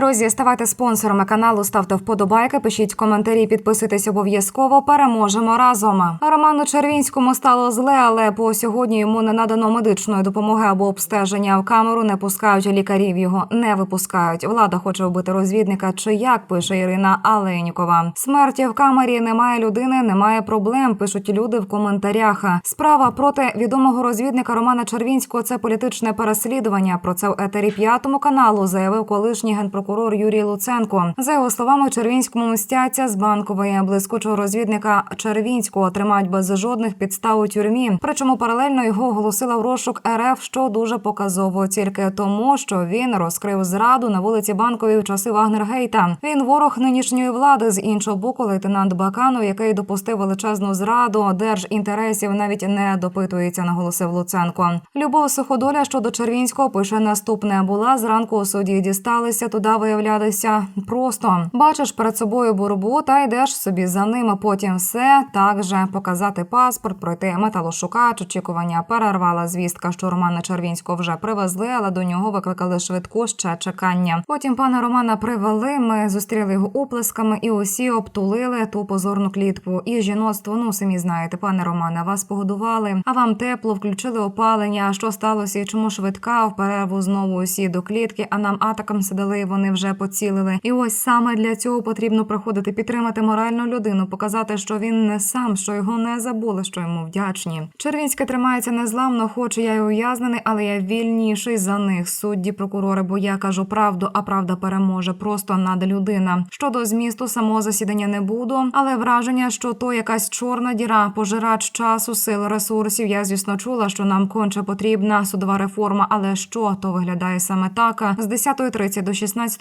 Друзі, ставайте спонсорами каналу, ставте вподобайки, пишіть коментарі, підписуйтесь обов'язково. Переможемо разом. Роману Червінському стало зле, але по сьогодні йому не надано медичної допомоги або обстеження. В камеру не пускають лікарів. Його не випускають. Влада хоче вбити розвідника. Чи як пише Ірина Аленікова? Смерті в камері немає людини, немає проблем. Пишуть люди в коментарях. Справа проти відомого розвідника Романа Червінського це політичне переслідування. Про це в етері п'ятому каналу заявив колишній генпрокурор Юрій Луценко. За його словами, Червінському мстяться з банкової блискучого розвідника Червінського тримають без жодних підстав у тюрмі. Причому паралельно його оголосила в розшук РФ, що дуже показово тільки тому, що він розкрив зраду на вулиці Банковій в часи Вагнергейта. Він ворог нинішньої влади. З іншого боку, лейтенант Баканов, який допустив величезну зраду держінтересів, навіть не допитується, наголосив Луценко. Любов суходоля щодо Червінського пише наступне: була зранку у суді. Дісталися туди, виявлятися просто бачиш перед собою боротьбу та йдеш собі за ними. Потім все так же показати паспорт, пройти металошукач. Очікування перервала звістка, що Романа Червінського вже привезли, але до нього викликали швидку ще чекання. Потім пана Романа привели. Ми зустріли його оплесками і усі обтулили ту позорну клітку. І жіноцтво, ну самі знаєте, пане Романе, вас погодували, а вам тепло, включили опалення. Що сталося і чому швидка в перерву знову усі до клітки, а нам атакам сидали, вони вже поцілили. І ось саме для цього потрібно приходити, підтримати моральну людину, показати, що він не сам, що його не забули, що йому вдячні. Червінське тримається незламно, хоч я й ув'язнений, але я вільніший за них. Судді, прокурори, бо я кажу правду, а правда переможе. Просто над людина. Щодо змісту самого засідання не буду, але враження, що то якась чорна діра, пожирач часу, сил, ресурсів. Я звісно чула, що нам конче потрібна судова реформа, але що то виглядає саме так. З 10.30 до 16.00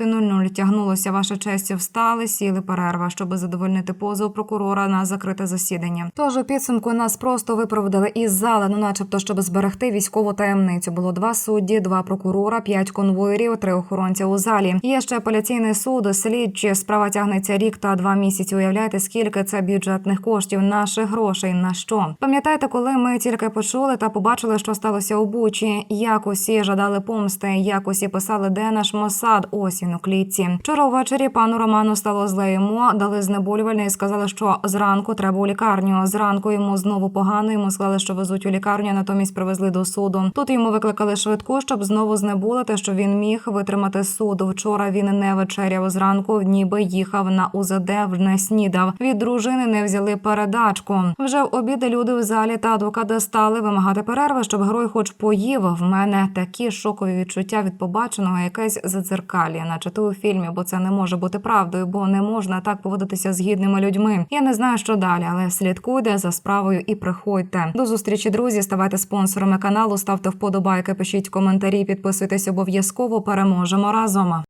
тягнулося ваша честь. Встали, сіли перерва, щоб задовольнити позов прокурора на закрите засідання. Тож у підсумку нас просто випроводили із зали, ну начебто, щоб зберегти військову таємницю. Було два судді, два прокурора, п'ять конвоїрів, три охоронця у залі. Є ще апеляційний суд, слідчі. Справа тягнеться рік та два місяці. Уявляєте, скільки це бюджетних коштів, наших грошей на що? Пам'ятаєте, коли ми тільки почули та побачили, що сталося у Бучі, як усі жадали помсти, як усі писали, де наш Мосад, ось він у клітці. Вчора ввечері пану Роману стало зле йому, дали знеболювальне і сказали, що зранку треба у лікарню. Зранку йому знову погано. Йому сказали, що везуть у лікарню, натомість привезли до суду. Тут йому викликали швидку, щоб знову знеболити, що він міг витримати суд. Вчора він не вечеряв зранку, ніби їхав на УЗД, не снідав. Від дружини не взяли передачку. Вже в обіди люди в залі та адвокати стали вимагати перерви, щоб герой, хоч поїв. В мене такі шокові відчуття від побаченого, якесь задзеркалія, наче то у фільмі, бо це не може бути правдою, бо не можна так поводитися з гідними людьми. Я не знаю, що далі, але слідкуйте за справою і приходьте. До зустрічі, друзі. Ставайте спонсорами каналу, ставте вподобайки, пишіть коментарі, підписуйтесь обов'язково. Переможемо разом.